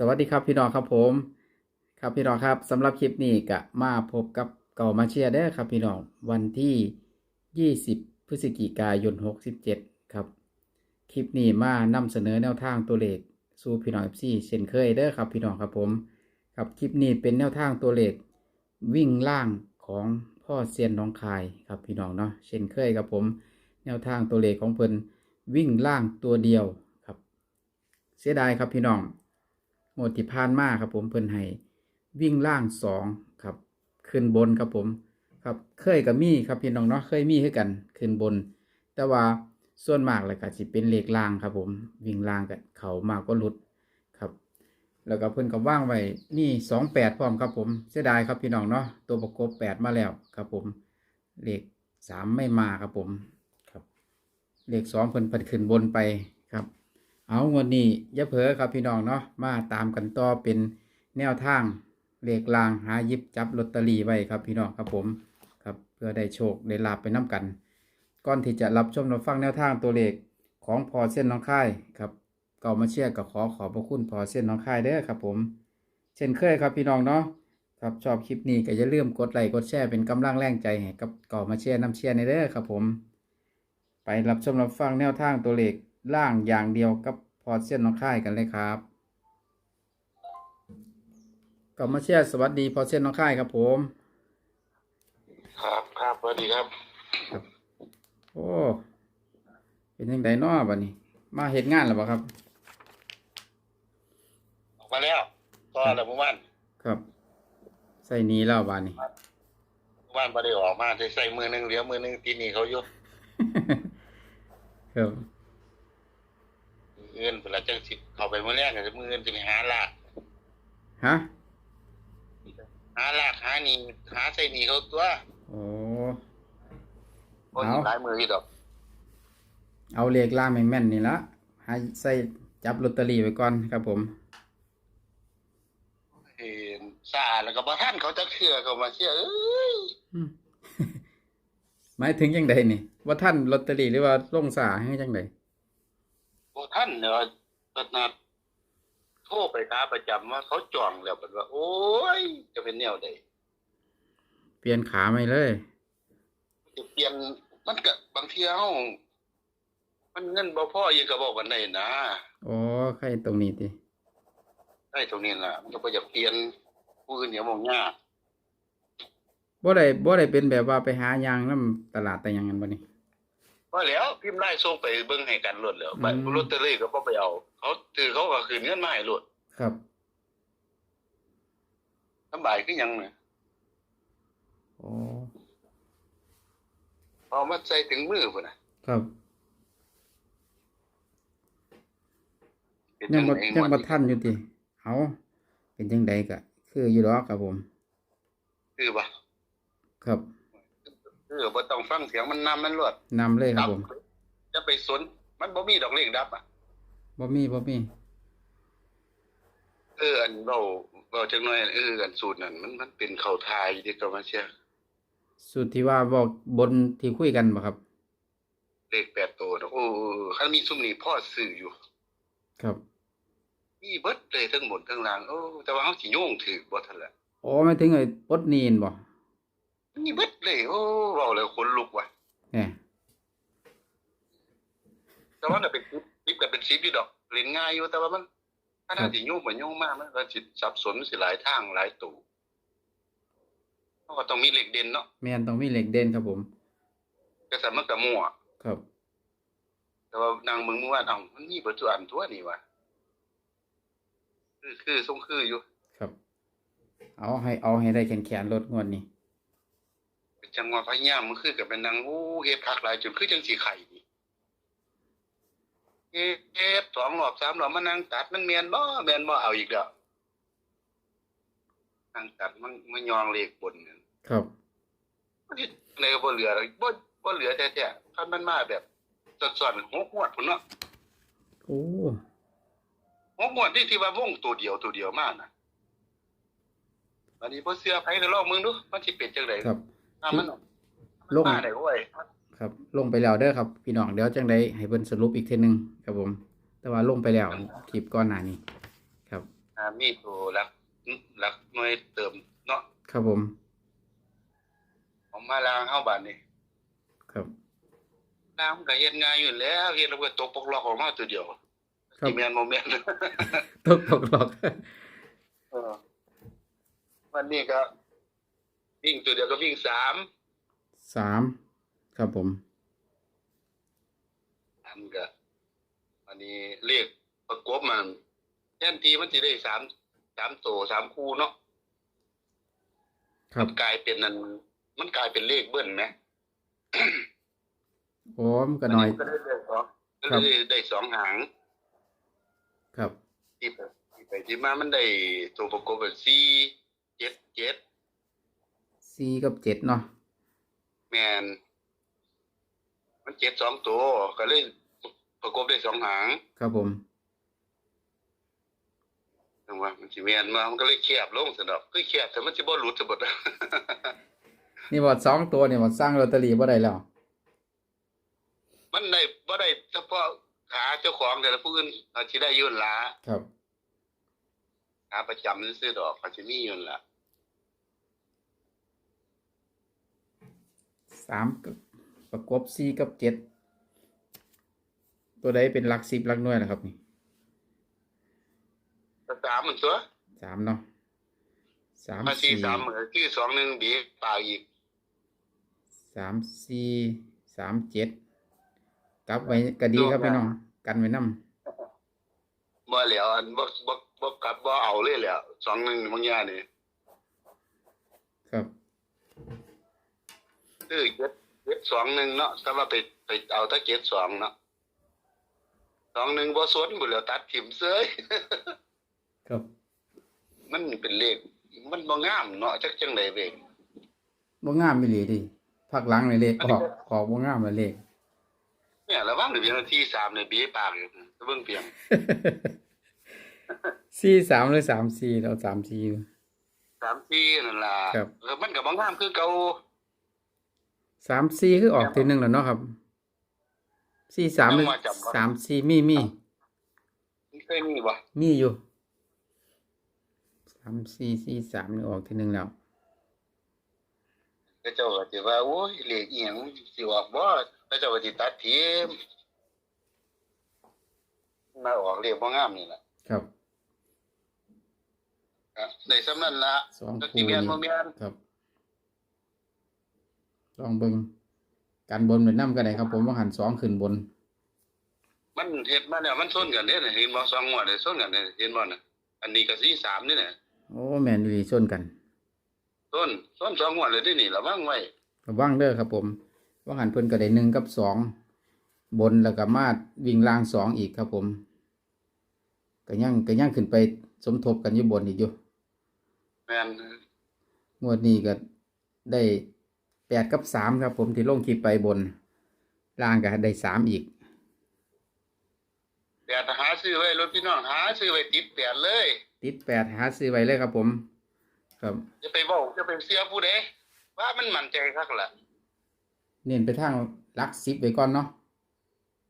สวัสดีครับพี่น้องครับผม ครับพี่น้องครับสำหรับคลิปนี้ก็มาพบกับเก่ามาเชียร์เด้ครับพี่น้องวันที่ 20 พฤศจิกายน 67 ครับ คลิปนี้มานำเสนอแนวทางตัวเลขสู่พี่น้อง FC เช่นเคยเด้อครับพี่น้องครับผม ครับคลิปนี้เป็นแนวทางตัวเลขวิ่งล่างของพ่อเซียนน้องคายครับพี่น้องเนาะเช่นเคยครับผม แนวทางตัวเลขของเพิ่นวิ่งล่างตัวเดียวครับ เสียดายครับพี่น้อง หมดที่ผ่านมาครับผมเพิ่นให้วิ่งล่างสองครับ ขึ้นบนครับผม ครับเคยกับมีครับพี่น้องเนาะเคยมีให้กันขึ้นบน แต่ว่าส่วนมากเลยก็สิเป็นเลขล่างครับผม วิ่งล่างกับเขามากก็หลุดครับ แล้วก็เพิ่นก็ว่างไว้นี่สองแปดพร้อมครับผมเสียดายครับพี่น้องเนาะตัวประกบแปดมาแล้วครับผมเลขสามไม่มาครับผมครับเลขสองเพิ่นเพิ่นขึ้นบนไป เอางวดนี้อย่าเผลอครับพี่น้องเนาะมาตามกันต่อเป็นแนวทางเลขลางหายิบจับลอตเตอรี่ไว้ครับพี่น้องครับผมครับเพื่อได้โชคได้ลาบไปน้กัน ก่อนที่จะรับชมรับฟังแนวทางตัวเลขของพอเส้นน้องค่ายครับเก่ามาเชียร์ก็ขอขอบพระคุณพอเส้นน้องค่ายเด้อครับผม เช่นเคยครับพี่น้องเนาะครับชอบคลิปนี้ก็อย่าลืมกดไลค์กดแชร์เป็นกำลังแรงใจให้กับเก่ามาเชียร์น้ำเชียร์ในเด้อครับผม ไปรับชมรับฟังแนวทางตัวเลข ล่างอย่างเดียวกับพอเส้นน้องค่ายกันเลยครับเก่ามาเชียร์สวัสดีพอเส้นน้องค่ายครับผม ครับครับสวัสดีครับ โอ้ เป็นยังไงน้อบัดนี้ มาเห็นงานแล้วบ่ครับ ออกมาแล้วก็แล้วเมื่อวานครับ ใส่หนี้แล้วบานนี้เมื่อวานพอได้ออกมาได้ใส่มือหนึ่งเหลือมือหนึ่งทีนี่เขาอยู่ ครับ เงินเวลาจังสิเข้าไปเมื่อแรกก็จะมือเงินจะไปหาลากฮะหาลากหานี่หาใส่นี่เขาตัวโอ้คนเอาหลายมืออยู่ดอก เอาเลขล่างแม่นๆนี่ละให้ใส่จับลอตเตอรี่ไว้ก่อนครับผมเห็นซาแล้วก็บ่ท่านเขาจะเชื่อเขามาเชื่อเอ้ยอืมหมายถึงยังไงนี่ว่าท่านลอตเตอรี่หรือว่าลงสาให้จังได บ่ท่านเนาะตนัดโทรไปหาประจำว่าเขาจองแล้วบัดว่า โอ้ย จะเป็นแนวใดเปลี่ยนขาไม่เลย จะเปลี่ยนมันก็บางทีเฮามันเงินบ่พออีกก็บอกกันได้นะอ๋อใครตรงนี้ติได้ตรงนี้ล่ะมันก็บ่อยากเปลี่ยนผู้อื่นเดี๋ยวมองยากบ่ได้บ่ได้เป็นแบบว่าไปหายางน้ำตลาดแต่หยังกันบ่นี่ พอแล้วพิมพ์ได้ส่งไปเบิ่งให้กันรวดแล้วอืมบัตรลอตเตอรี่ก็บ่ไปเอา เขาถือเขาก็คืนเงินมาให้รวดครับ สำบายคือหยังน่ะอ๋อ เอามาใส่ถึงมือพุ่นน่ะครับ เป็นยังบ่จั่ยังใดบ่ทันอยู่ติเอาเป็นจังไดก็คืออยู่ดอกครับผม คือบ่ครับ คือบ่ต้องฟังเสียงมันนำมันรวดนำเลยครับผมจะไปสนมันบ่มีดอกเลขดับอะบ่มีบ่มีเอออันเราเราจังน้อยเอออันสูตรนั้นมันมันเป็นเข้าทายที่ก็มาเชื่อสุดที่ว่าบอกบนที่คุยกันบ่ครับ เลขแปดตัวนะโอ้คันมีซุมนี้พ่อซื้ออยู่ ครับ มีเบิดเลยทั้งหมดทั้งล่างโอ้แต่ว่าเฮาสิโยงถือบ่ทันละอ๋อหมายถึงไอ้ปลดหนีนบ่ มีเบิดเลยโอ้เว้าแล้วขนลุกว่ะแหมแต่ว่าน่ะเป็นคลิปคลิปก็เป็นคลิปอยู่ดอกเล่นง่ายอยู่แต่ว่ามันถ้าน่าสิโยงบ่โยงมากมันก็สิสับสนสิหลายทางหลายตู่มันก็ต้องมีเลขเด่นเนาะแม่นต้องมีเหล็กเด่นครับผมก็แต่มันก็มั่วครับ แต่ว่านางเมืองเมื่อวานเอ้ามันมีเบิดตัวอันตัวนี่ว่ะคือคือทรงคืออยู่ ครับ เอาให้เอาให้ได้แขนแขนๆลดงวดนี้ จังหวะพยายามมันคือกับเป็นนางโอ้เฮ็ดคักหลายจนคือจังสิไข่นี่เฮ็ดสองรอบสามรอบมานั่งตัดมันแม่นบ่แม่นบ่เอาอีกแล้วนั่งตัดมันมันยองเลขบนนั่นครับมันเฮ็ดอะไรก็บ่เหลือเลยบ่บ่เหลือแท้ๆคันมันมาแบบสอนๆหกงวดพุ่นเนาะโอ้หกงวดที่ที่ว่าวงตัวเดียวตัวเดียวมาน่ะอันนี้บ่เชื่อไผก็ลองมึงดูมันสิเป็นจังได๋ครับ ถ้ามันลงมาได้โอ้ยครับ ลงไปแล้วเด้อครับพี่น้องเดี๋ยวจังไดให้เพิ่นสรุปอีกเทื่อนึงครับผม แต่ว่าลงไปแล้วคลิปก่อนหน้านี้ ครับ อ่ามีตัวหลักหลักหน่วยเติมเนาะครับผมของมาลางเฮาบาดนี้ครับน้ำก็เฮ็ดง่ายอยู่แล้วเฮ็ดแล้วก็ตกปกล็อกออกมาตัวเดียวครับสิแม่นบ่แม่นตกตกหลอกเออวันนี้ก็ วิ่งตัวเดียวก็วิ่งสามสามครับผมอันก็อันนี้เลขประกบมันแทนทีมันสิได้สามสามตัวสามคู่เนาะครับกลายเป็นนั่นมันกลายเป็นเลขเบิ้ลไหมโอ้มนก็หน่อยก็ได้เลขสองก็ครับได้ได้สองหาง ครับที่ไปที่ไปที่มามันได้ตัวประกบเป็นสี่เจ็ดเจ็ด สี่กับเจ็ดเนาะแมนมันเจ็ดสองตัวก็เลยประกบได้สองหางครับผมถึงว่ามันสิแมนมามันก็เลยแคบลงสนอกคือแคบแต่มันสิบ่หลุดสะบดนี่บอดสองตัวเนี่ยบอดสร้างลอตเตอรี่บ่ได้แล้ว มันได้บ่ได้เฉพาะขาเจ้าของแต่ละผู้อื่นเขาสิได้อยุ่นนละครับขาประจำซื้อดอกเขาสิมีอยุ่นนละ สามกับประกบสี่กับเจ็ดตัวใดเป็นหลักสิบหลักหน่วยนะครับนี่แต่สามมันตัวสามเนาะสามมาสี่สี่สามเหมือนที่สองหนึ่งบีปากอีกสามสี่สามเจ็ดกลับไว้ก็ดีครับพี่น้องกันไว้นำบ่แล้วอันบ่บ่บ่กลับบ่เอาเลยแหล้วสองหนึ่งบางอย่างนี่ ครับ คือเจ็ดเจ็ดสองหนึ่งเนาะแต่ว่าไปไปเอาแตะเจ็ดสองเนาะสองหนึ่งบ่สนบ่แล้วตัดถิ่มเสยครับ มันเป็นเลข มันบ่งามเนาะจักจังไดเว้ยบ่งามไม่หลีดิพักหลังเลยเลขออกออกบ่งามเลยเลขเนี่ยระวังเดี๋ยวนาทีสามเนี่ยบีปากอยู่เบิ่งเพียงสี่สามหรือสามสี่เราสามสี่สามทีนั่นล่ะครับเออมันก็บ่งามคือเก่า สามสี่คือออกทีหนึ่งแล้วเนาะครับสี่สามหรือสามสี่มีมีมันเคยมีบ่มีอยู่สามสี่สี่สามนี่ออกทีหนึ่งแล้ว ก็เจ้าก็สิว่าโอ้ยเลขอีหยังสิออกบ่ก็เจ้าก็สิตัดทิมมาออกเลขบ่งามนี่ล่ะครับ ครับในสำนั้นละสองก็คู่ที่เมียนนี่โมเมียนครับ ลองเบิ่งการบนไปน้ำกันได้ครับผมว่าหันสองขึ้นบน มันเห็ดมาเนี่ยมันส้นกันเนี่ยเห็นบ่สองงวดเนี่ยส้นกันเนี่ยเห็นบ่น่ะอันนี้ก็สี่สามนี่เนี่ยโอ้แมนดีส้นกันส้นส้นสองงวดเลยที่นี่ระวังไว้ระวังเด้อครับ ผมว่าหันเพิ่นก็ได้หนึ่งกับสองบนแล้วก็มาดวิ่งล่างสองอีกครับผมก็ยังก็ยังขึ้นไปสมทบกันอยู่บนอีกอยู่แม่นงวดนี้ก็ได้ แปดกับสามครับ ผมที่ลงคลิปไปบน ล่างก็ได้สามอีกแต่หาซื้อไว้รถพี่น้องหาซื้อไว้ติดแปดเลย ติดแปดหาซื้อไว้เลยครับผม ครับ จะไปบอกจะไปเสียผู้ใดว่ามันมั่นใจคักล่ะเน้นไปทางลักซิปไว้ก่อนเนาะ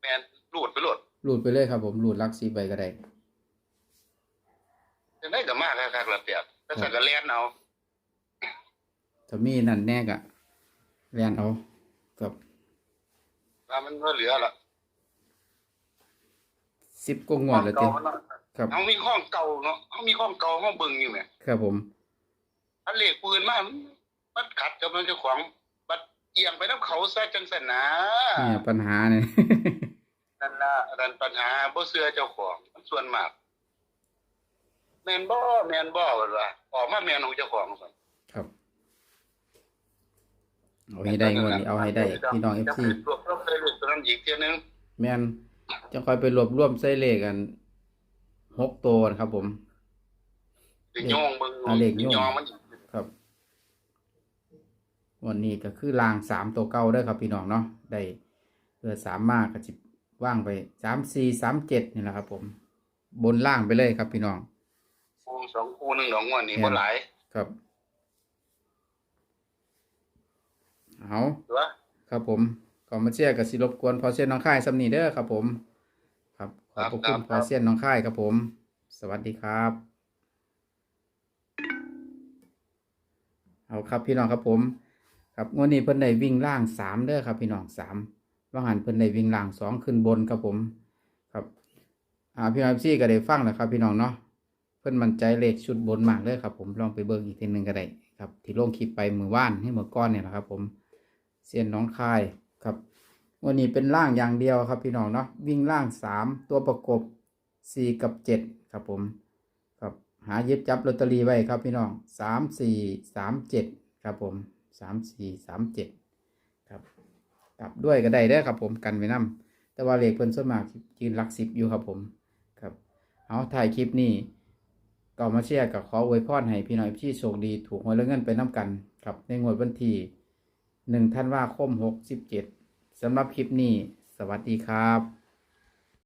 แม่นรูดไปโลดรูดไปเลยครับผมรูดลักซิปไว้ก็ได้จังได๋ก็มาคักๆล่ะเปียกแต่สักก็แล่นเอาถ้ามีนั่นแน่กะ เรียนเอากับว่ามันบ่เหลือละสิบกว่างวดแล้วเจ้ของเก่าเนาะครับเอามีของเก่าเนาะเอามีของเก่าเฮาเบิ่งอยู่แหมครับผมอันเลขปืนมามันขัดกับมันเจ้าของบัดเอียงไปน้ำเขาซะจังสันนะเนี่ยปัญหาเนี่ยนั่นล่ะนั่นปัญหาบ่เชื่อเจ้าของมันส่วนมากแม่นบ่แม่นบ่ว่าล่ะออกมาแม่นของเจ้าของซั่นครับ เอาให้ได้งวดนี้เอาให้ได้พี่น้องเอฟจะซีไปรวบรวมได้เลขตัวนั้นอีกเที่ยหนึงแม่นจะคอยไปรวบรวมใส่เลขกันหกตัวนะครับผมสิโยงเบิ่งเอาเลขโยงสิองมันอีกครับ วันนี้ก็คือรางสามตัวเก้าได้อครับพี่น้องเนาะได้เพื่อสามมากก็จิว่างไปสามสี่สามเจ็ดนี่แหละครับ ผม บนล่างไปเลยครับพี่น้องคู่สองคู่หนึงดอกงวดนี่แม่นบ่หลายครับ เฮาตัครับผมขอมาเชียร์กับสิรบกวนพอเชียร์น้องค่ายซันีเด้อครับผม ครับขอบคุณพอเชียร์น้องค่ายครับผม สวัสดีครับ เอาครับพี่น้องครับผม ครับวันนี้เพิ่นได้วิ่งล่างสามเด้อครับ พี่น้องสามว่าหันเพิ่นได้วิ่งล่างสองขึ้นบนครับผม ครับ อ่าพี่น้องซี่ก็ได้ฟังแล้วครับ พี่น้องเนาะเพิ่นมันใจเลขชุดบนมากเด้อครับผมลองไปเบิ่งอีกทีหนึ่งก็ได้ครับ ที่ลงคลิปไปมือว่านให้มือก้อนเนี่ยนะครับผม เสียนน้องคายครับวันนี้เป็นล่างอย่างเดียวครับพี่น้องเนาะวิ่งล่างสามตัวประกบสี่กับเจ็ดครับผมครับหาหยิบจับลอตเตอรี่ไว้ครับพี่น้องสามสี่สามเจ็ดครับผมสามสี่สามเจ็ดครับกลับด้วยก็ได้เด้ครับผมกันไว้นํแต่ว่าเลขเพิ่นส่วนมากยืนหลักสิบอยู่ครับผมครับเอาถ่ายคลิปนี้ก็มาเชียร์กับขออวยพรให้พี่น้อยพี่โชคดี ถูกหวยและเงินไปน้ำกันครับในงวดวันที่ หนึ่งธันวาคมหกสิบเจ็ดสำหรับคลิปนี้ สวัสดีครับ